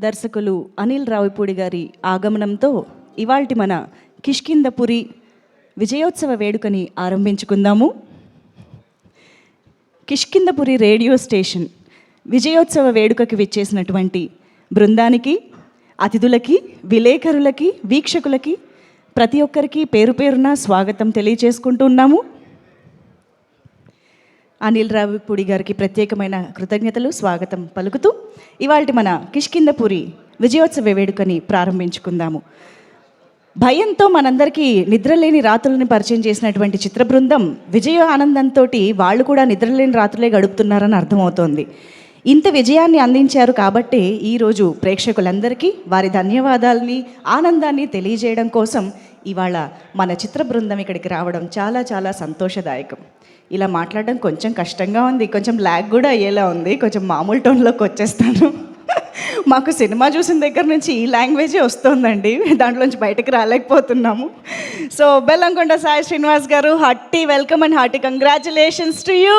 దర్శకులు అనిల్ రావిపూడి గారి ఆగమనంతో ఇవాల్టి మన కిష్కిందపురి విజయోత్సవ వేడుకని ఆరంభించుకుందాము. కిష్కిందపురి రేడియో స్టేషన్ విజయోత్సవ వేడుకకి విచ్చేసినటువంటి బృందానికి అతిథులకి విలేకరులకి వీక్షకులకి ప్రతి ఒక్కరికి పేరు పేరున స్వాగతం తెలియచేసుకుంటున్నాము అనిల్ రావిపూడి గారికి ప్రత్యేకమైన కృతజ్ఞతలు స్వాగతం పలుకుతూ ఇవాళ మన కిష్కిందపూరి విజయోత్సవ వేడుకని ప్రారంభించుకుందాము. భయంతో మనందరికీ నిద్రలేని రాత్రులను పరిచయం చేసినటువంటి చిత్ర బృందం విజయ ఆనందంతో వాళ్ళు కూడా నిద్రలేని రాత్రులే గడుపుతున్నారని అర్థమవుతోంది. ఇంత విజయాన్ని అందించారు కాబట్టే ఈరోజు ప్రేక్షకులందరికీ వారి ధన్యవాదాలని ఆనందాన్ని తెలియజేయడం కోసం ఇవాళ మన చిత్ర బృందం ఇక్కడికి రావడం చాలా చాలా సంతోషదాయకం. ఇలా మాట్లాడడం కొంచెం కష్టంగా ఉంది. కొంచెం ల్యాగ్ కూడా అయ్యేలా ఉంది. కొంచెం మామూలు టోన్లోకి వచ్చేస్తాను. మాకు సినిమా చూసిన దగ్గర నుంచి ఈ లాంగ్వేజే వస్తుందండి. దాంట్లోంచి బయటకు రాలేకపోతున్నాము. సో బెల్లంకొండ సాయి శ్రీనివాస్ గారు hearty welcome and hearty congratulations to you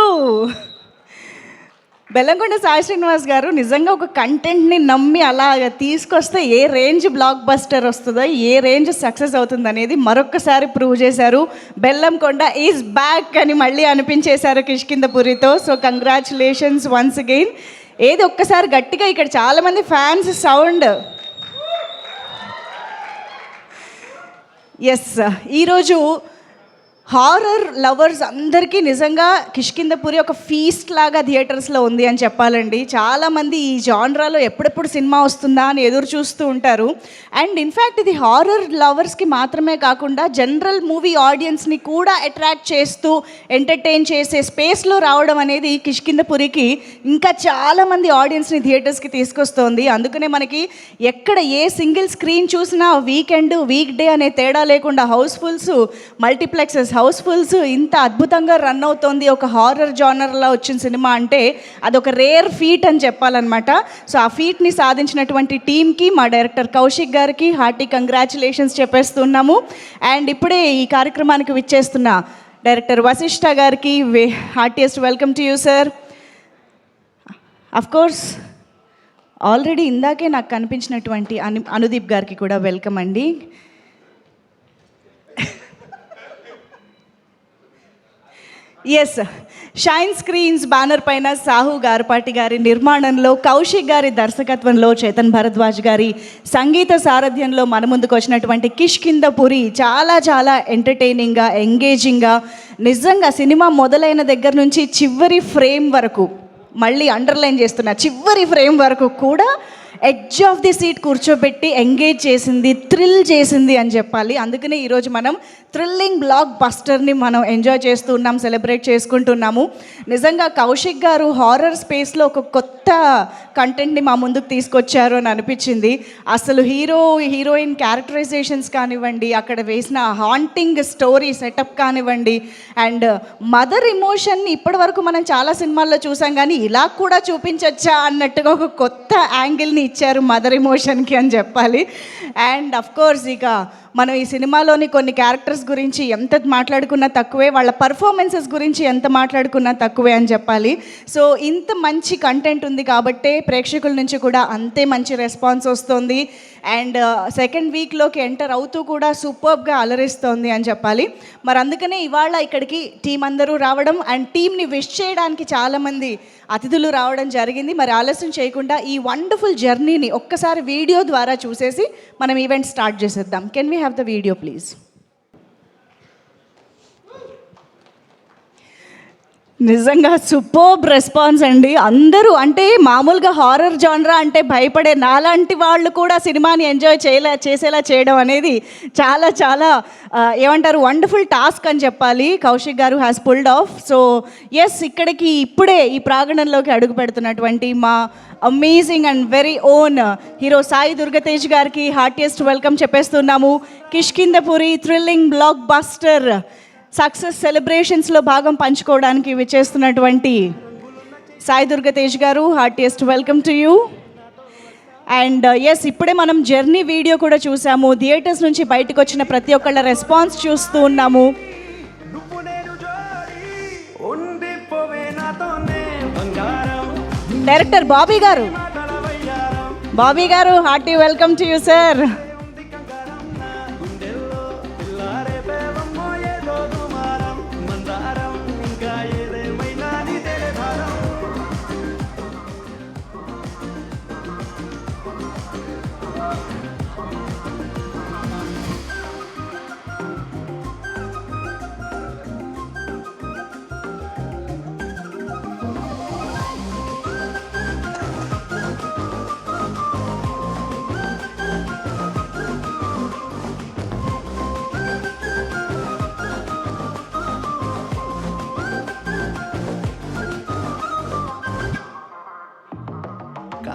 Bellamkonda Sai Srinivas గారు నిజంగా ఒక కంటెంట్ని నమ్మి అలా తీసుకొస్తే ఏ రేంజ్ బ్లాక్ బస్టర్ వస్తుందో ఏ రేంజ్ సక్సెస్ అవుతుంది అనేది మరొకసారి ప్రూవ్ చేశారు. బెల్లంకొండ ఈజ్ బ్యాక్ అని మళ్ళీ అనిపించేశారు కిష్కిందపురితో సో కంగ్రాచులేషన్స్ వన్స్ అగైన్ ఏది ఒక్కసారి గట్టిగా ఇక్కడ చాలామంది ఫ్యాన్స్ సౌండ్ ఎస్ ఈరోజు హారర్ లవర్స్ అందరికీ నిజంగా కిష్కిందపురి ఒక ఫీస్ట్ లాగా థియేటర్స్లో ఉంది అని చెప్పాలండి. చాలామంది ఈ జాన్రాలో ఎప్పుడెప్పుడు సినిమా వస్తుందా అని ఎదురు చూస్తూ ఉంటారు. అండ్ ఇన్ఫ్యాక్ట్ ఇది హారర్ లవర్స్కి మాత్రమే కాకుండా జనరల్ మూవీ ఆడియన్స్ని కూడా అట్రాక్ట్ చేస్తూ ఎంటర్టైన్ చేసే స్పేస్లో రావడం అనేది కిష్కిందపురికి ఇంకా చాలామంది ఆడియన్స్ని థియేటర్స్కి తీసుకొస్తోంది. అందుకనే మనకి ఎక్కడ ఏ సింగిల్ స్క్రీన్ చూసినా వీకెండ్ వీక్ డే అనే తేడా లేకుండా హౌస్ఫుల్స్ మల్టీప్లెక్సెస్ హౌస్ఫుల్స్ ఇంత అద్భుతంగా రన్ అవుతోంది. ఒక హారర్ జానర్లో వచ్చిన సినిమా అంటే అదొక రేర్ ఫీట్ అని చెప్పాలన్నమాట. సో ఆ ఫీట్ని సాధించినటువంటి టీంకి మా డైరెక్టర్ కౌశిక్ గారికి హార్టీ కంగ్రాచులేషన్స్ చెప్పేస్తున్నాము. అండ్ ఇప్పుడే ఈ కార్యక్రమానికి విచ్చేస్తున్న డైరెక్టర్ వశిష్ఠ గారికి we heartiest welcome to you sir course already ఇందాకే నాకు కనిపించినటువంటి అను అనుదీప్ గారికి కూడా వెల్కమ్ అండి. ఎస్ షైన్ స్క్రీన్స్ బ్యానర్ పైన సాహు గారపాటి గారి నిర్మాణంలో కౌశిక్ గారి దర్శకత్వంలో చేతన్ భరద్వాజ్ గారి సంగీత సారథ్యంలో మన ముందుకు వచ్చినటువంటి కిష్ కింద పురి చాలా చాలా ఎంటర్టైనింగ్గా ఎంగేజింగ్గా నిజంగా సినిమా మొదలైన దగ్గర నుంచి చివరి ఫ్రేమ్ వరకు మళ్ళీ అండర్లైన్ చేస్తున్న చివరి ఫ్రేమ్ వరకు కూడా ఎడ్జ్ ఆఫ్ ది సీట్ కూర్చోబెట్టి ఎంగేజ్ చేసింది థ్రిల్ చేసింది అని చెప్పాలి. అందుకనే ఈరోజు మనం థ్రిల్లింగ్ బ్లాక్ బస్టర్ని మనం ఎంజాయ్ చేస్తూ ఉన్నాం సెలబ్రేట్ చేసుకుంటున్నాము. నిజంగా కౌశిక్ గారు హారర్ స్పేస్లో ఒక కొత్త కంటెంట్ని మా ముందుకు తీసుకొచ్చారు అని అనిపించింది. అసలు హీరో హీరోయిన్ క్యారెక్టరైజేషన్స్ కానివ్వండి అక్కడ వేసిన హాంటింగ్ స్టోరీ సెటప్ కానివ్వండి అండ్ మదర్ ఇమోషన్ని ఇప్పటి వరకు మనం చాలా సినిమాల్లో చూసాం కానీ ఇలా కూడా చూపించచ్చా అన్నట్టుగా ఒక కొత్త యాంగిల్ని ఇచ్చారు మదర్ ఎమోషన్కి అని చెప్పాలి. అండ్ అఫ్ కోర్స్ ఇక మనం ఈ సినిమాలోని కొన్ని క్యారెక్టర్స్ గురించి ఎంత మాట్లాడుకున్నా తక్కువే వాళ్ళ పర్ఫార్మెన్సెస్ గురించి ఎంత మాట్లాడుకున్నా తక్కువే అని చెప్పాలి. సో ఇంత మంచి కంటెంట్ ఉంది కాబట్టే ప్రేక్షకుల నుంచి కూడా అంతే మంచి రెస్పాన్స్ వస్తుంది. అండ్ సెకండ్ వీక్లోకి ఎంటర్ అవుతూ కూడా సూపర్గా అలరిస్తోంది అని చెప్పాలి. మరి అందుకనే ఇవాళ ఇక్కడికి టీం అందరూ రావడం అండ్ టీంని విష్ చేయడానికి చాలామంది అతిథులు రావడం జరిగింది. మరి ఆలస్యం చేయకుండా ఈ వండర్ఫుల్ జర్నీని ఒక్కసారి వీడియో ద్వారా చూసేసి మనం ఈవెంట్ స్టార్ట్ చేసేద్దాం. Can we have the video please నిజంగా సూపర్బ్ రెస్పాన్స్ అండి. అందరూ అంటే మామూలుగా హారర్ జానరా అంటే భయపడే నాలాంటి వాళ్ళు కూడా సినిమాని ఎంజాయ్ చేయలే చేసేలా చేయడం అనేది చాలా చాలా ఏమంటారు వండర్ఫుల్ టాస్క్ అని చెప్పాలి. కౌశిక్ గారు has pulled off so yes ఇక్కడికి ఇప్పుడే ఈ ప్రాంగణంలోకి అడుగు పెడుతున్నటువంటి మా amazing and very own hero Sai Durgatej గారికి హార్టియెస్ట్ వెల్కమ్ చెప్పేస్తున్నాము. Kishkindhapuri thrilling blockbuster success సెలబ్రేషన్స్లో భాగం పంచుకోవడానికి విచ్చేస్తున్నటువంటి సాయి దుర్గతేజ్ గారు heartiest welcome to you and yes ఇప్పుడే మనం జర్నీ వీడియో కూడా చూసాము. థియేటర్స్ నుంచి బయటకు వచ్చిన ప్రతి ఒక్కళ్ళ రెస్పాన్స్ చూస్తూ ఉన్నాము. డైరెక్టర్ బాబీ గారు. బాబీ గారు hearty welcome to you sir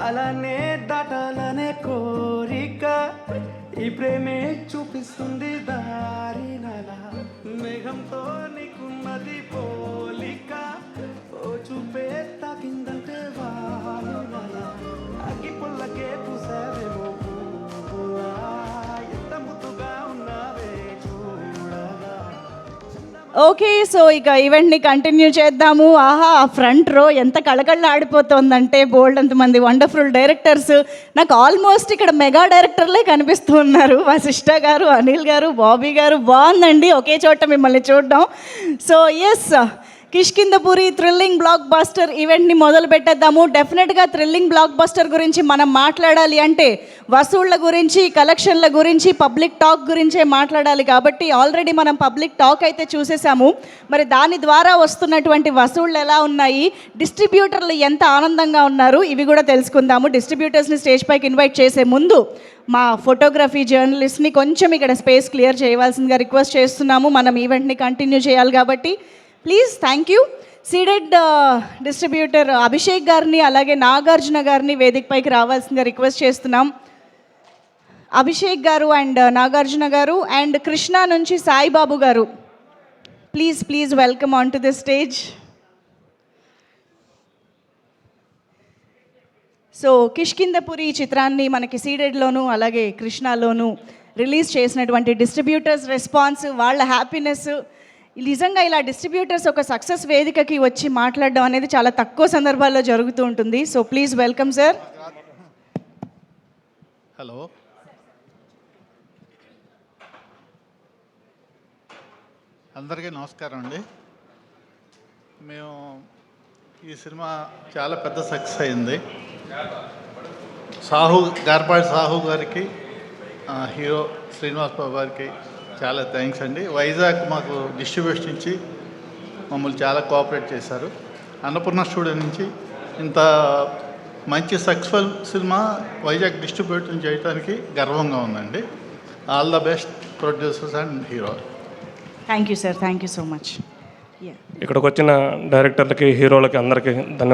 అలానే దాటాలనే కోరిక ఈ ప్రేమే చూపిస్తుంది దారి నలా మేఘంతో నీకున్నది పో ఓకే సో ఇక ఈవెంట్ని కంటిన్యూ చేద్దాము. ఆహా ఫ్రంట్ రో ఎంత కళకళ ఆడిపోతుందంటే బోల్డ్ అంతమంది వండర్ఫుల్ డైరెక్టర్స్ నాకు ఆల్మోస్ట్ ఇక్కడ మెగా డైరెక్టర్లే కనిపిస్తూ ఉన్నారు. వశిష్ఠ గారు అనిల్ గారు బాబీ గారు బాగుందండి. ఒకే చోట మిమ్మల్ని చూడడం. So yes Kishkindhapuri thrilling blockbuster ఈవెంట్ని మొదలు పెట్టేద్దాము. డెఫినెట్గా థ్రిల్లింగ్ బ్లాక్ బస్టర్ గురించి మనం మాట్లాడాలి అంటే వసూళ్ళ గురించి కలెక్షన్ల గురించి పబ్లిక్ టాక్ గురించే మాట్లాడాలి కాబట్టి ఆల్రెడీ మనం పబ్లిక్ టాక్ అయితే చూసేసాము మరి దాని ద్వారా వస్తున్నటువంటి వసూళ్ళు ఎలా ఉన్నాయి? డిస్ట్రిబ్యూటర్లు ఎంత ఆనందంగా ఉన్నారు? ఇవి కూడా తెలుసుకుందాము. డిస్ట్రిబ్యూటర్స్ని స్టేజ్ పైకి ఇన్వైట్ చేసే ముందు మా ఫోటోగ్రఫీ జర్నలిస్ట్ని కొంచెం ఇక్కడ స్పేస్ క్లియర్ చేయవలసిందిగా రిక్వెస్ట్ చేస్తున్నాము. మనం ఈవెంట్ని కంటిన్యూ చేయాలి కాబట్టి please thank you Ceded distributor Abhishek గారిని అలాగే నాగార్జున గారిని వేదికపైకి రావాల్సిందిగా రిక్వెస్ట్ చేస్తున్నాం. అభిషేక్ గారు అండ్ uh, నాగార్జున గారు అండ్ కృష్ణ నుంచి సాయిబాబు గారు. Please please welcome on to the stage so Kishkindhapuri చిత్రాన్ని మనకి సీడెడ్లోను అలాగే కృష్ణలోను రిలీజ్ చేసినటువంటి డిస్ట్రిబ్యూటర్స్ రెస్పాన్స్ వాళ్ళ హ్యాపీనెస్ నిజంగా ఇలా డిస్ట్రిబ్యూటర్స్ ఒక సక్సెస్ వేదికకి వచ్చి మాట్లాడడం అనేది చాలా తక్కువ సందర్భాల్లో జరుగుతూ ఉంటుంది. So please welcome sir hello అందరికీ నమస్కారం అండి. మేము ఈ సినిమా చాలా పెద్ద సక్సెస్ అయింది. సాహు గార్పాడి సాహు గారికి హీరో శ్రీనివాస్ బాబు గారికి చాలా థ్యాంక్స్ అండి. వైజాగ్ మాకు డిస్ట్రిబ్యూషన్ ఇచ్చి మమ్మల్ని చాలా కోఆపరేట్ చేశారు. అన్నపూర్ణ స్టూడియో నుంచి ఇంత మంచి సక్సెస్ఫుల్ సినిమా వైజాగ్ డిస్ట్రిబ్యూట్ చేయడానికి గర్వంగా ఉందండి. All the best producers and hero thank you sir thank you so much ఇక్కడికి వచ్చిన డైరెక్టర్లకి హీరోలకి అందరికీ ధన్యవాదాలు.